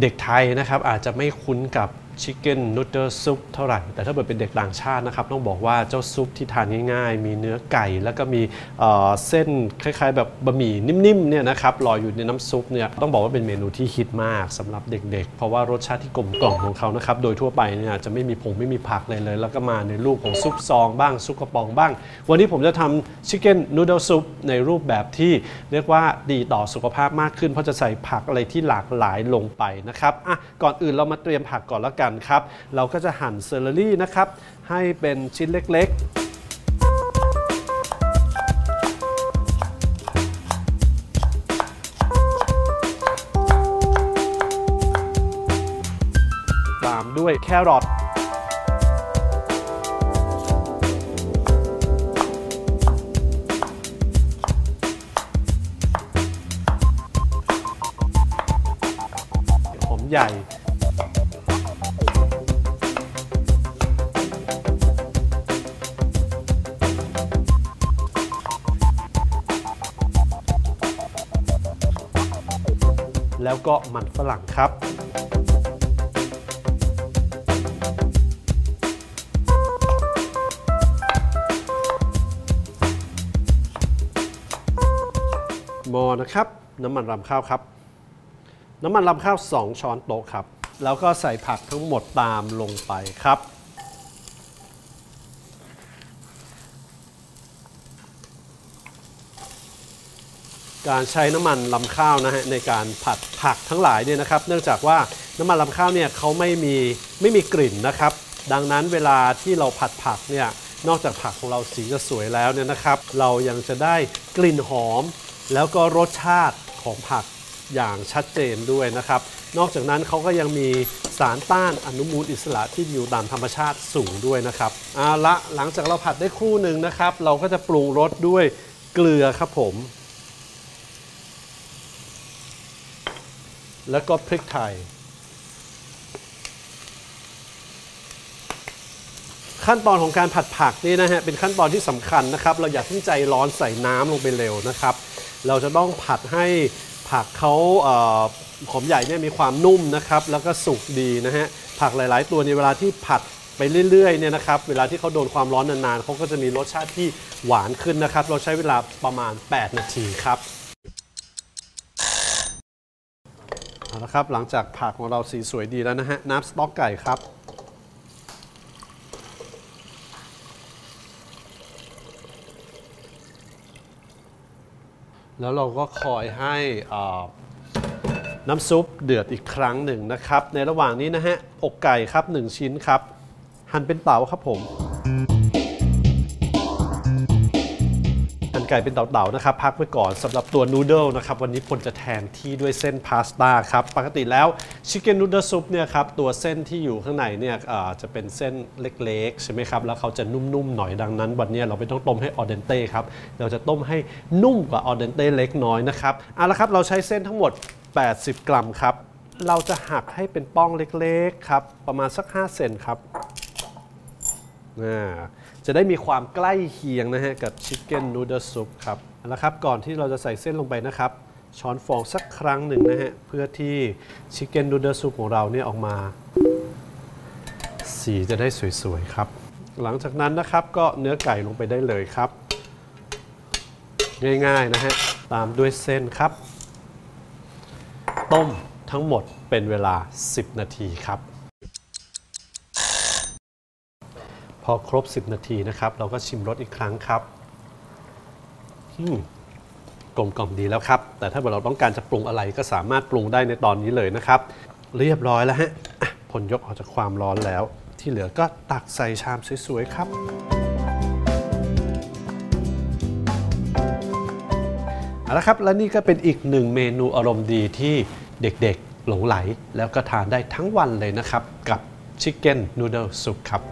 เด็กไทยนะครับอาจจะไม่คุ้นกับ ชิคเก้นนูเดิลซุปเท่าไหร่ แต่ถ้าเกิดเป็นเด็กต่างชาตินะครับ ต้องบอกว่าเจ้าซุปที่ทานง่ายๆ มีเนื้อไก่ แล้วก็มีเอ่อเส้นคล้ายๆ แบบบะหมี่นิ่มๆเนี่ยนะครับลอยอยู่ในน้ำซุปเนี่ยต้องบอกว่าเป็นเมนูที่ฮิตมากสำหรับเด็กๆ เพราะว่ารสชาติที่กลมกล่อมของเขานะครับ โดยทั่วไปเนี่ยจะไม่มีผงไม่มีผักเลยเลย แล้วก็มาในรูปของซุปซองบ้างซุปกระป๋องบ้าง วันนี้ผมจะทำชิคเก้นนูเดิลซุปในรูปแบบที่เรียกว่าดีต่อสุขภาพมากขึ้น เพราะจะใส่ผักอะไรที่หลากหลายลงไปนะครับอะก่อนอื่นเรามาเตรียมผักก่อนแล้วกันครับ เราก็จะหั่นเซอร์รี่นะครับ ให้เป็นชิ้นเล็กๆตามด้วยแครอทหอมใหญ่ แล้วก็มันฝรั่งครับมอนะครับน้ำมันรำข้าวครับ น้ำมันรำข้าว 2 ช้อนโต๊ะครับ แล้วก็ใส่ผักทั้งหมดตามลงไปครับ การใช้น้ำมันลำข้าวนะฮะในการผัดผักทั้งหลายเนี่ยนะครับ เนื่องจากว่าน้ำมันลำข้าวเนี่ยเขาไม่มีไม่มีกลิ่นนะครับ ดังนั้นเวลาที่เราผัดผักเนี่ยนอกจากผักของเราสีจะสวยแล้วเนี่ยนะครับ เรายังจะได้กลิ่นหอม แล้วก็รสชาติของผักอย่างชัดเจนด้วยนะครับ นอกจากนั้นเขาก็ยังมีสารต้านอนุมูลอิสระที่อยู่ตามธรรมชาติสูงด้วยนะครับเอาละหลังจากเราผัดได้ครู่หนึ่งนะครับ เราก็จะปรุงรสด้วยเกลือครับผม แล้วก็พริกไทย ขั้นตอนของการผัดผักนี่นะฮะเป็นขั้นตอนที่สำคัญนะครับ เราอย่าเพิ่งใจร้อนใส่น้ำลงไปเร็วนะครับ เราจะต้องผัดให้ผักเขาเออหอมใหญ่เนี่ยมีความนุ่มนะครับ แล้วก็สุกดีนะฮะผักหลาย ๆ ตัวในเวลาที่ผัดไปเรื่อยๆเนี่ยนะครับเวลาที่เขาโดนความร้อนนานๆเขาก็จะมีรสชาติที่หวานขึ้นนะครับ เราใช้เวลาประมาณ 8 นาทีครับ เอาละครับหลังจากผักของเราสีสวยดีแล้วนะฮะน้ำสต๊อกไก่ครับ แล้วเราก็คอยให้น้ำซุปเดือดอีกครั้งหนึ่งนะครับ ในระหว่างนี้นะฮะอกไก่ครับ 1 ชิ้นครับ หั่นเป็นเต๋าครับผม ไก่เป็นเต๋าๆนะครับพักไว้ก่อนสำหรับตัวนูเดิลนะครับวันนี้พลจะแทนที่ด้วยเส้นพาสต้าครับปกติแล้วชิคเก้นนูเดิลซุปเนี่ยครับตัวเส้นที่อยู่ข้างในเนี่ยจะเป็นเส้นเล็กๆใช่ไหมครับแล้วเขาจะนุ่มๆหน่อยดังนั้น วันนี้เราไม่ต้องต้มให้ออเดนเต้ครับเราจะต้มให้นุ่มกว่าออเดนเต้เล็กน้อยนะครับเอาละครับเราใช้เส้นทั้งหมด 80 กรัมครับเราจะหักให้เป็นป้องเล็กๆครับประมาณสัก5เซนครับอ่า จะได้มีความใกล้เคียงนะฮะกับชิคเก้นนูเดิลซุปครับเอาละครับก่อนที่เราจะใส่เส้นลงไปนะครับ ช้อนฟองสักครั้งหนึ่งนะฮะเพื่อที่ชิคเก้นนูเดิลซุปของเราเนี่ยออกมา สีจะได้สวยๆครับ หลังจากนั้นนะครับก็เนื้อไก่ลงไปได้เลยครับ ง่ายๆนะฮะตามด้วยเส้นครับ ต้มทั้งหมดเป็นเวลา 10 นาทีครับ พอครบ 10 นาทีนะครับ เราก็ชิมรสอีกครั้งครับกลมกล่อมดีแล้วครับ แต่ถ้าเราต้องการจะปรุงอะไรก็สามารถปรุงได้ในตอนนี้เลยนะครับ เรียบร้อยแล้วฮะอะผลยกออกจากความร้อนแล้ว ที่เหลือก็ตักใส่ชามสวยๆครับ เอาละครับ และนี่ก็เป็นอีกหนึ่งเมนูอารมณ์ดีที่เด็กๆหลงไหล แล้วก็ทานได้ทั้งวันเลยนะครับ กับชิคเก้นนูเดิลซุปครับ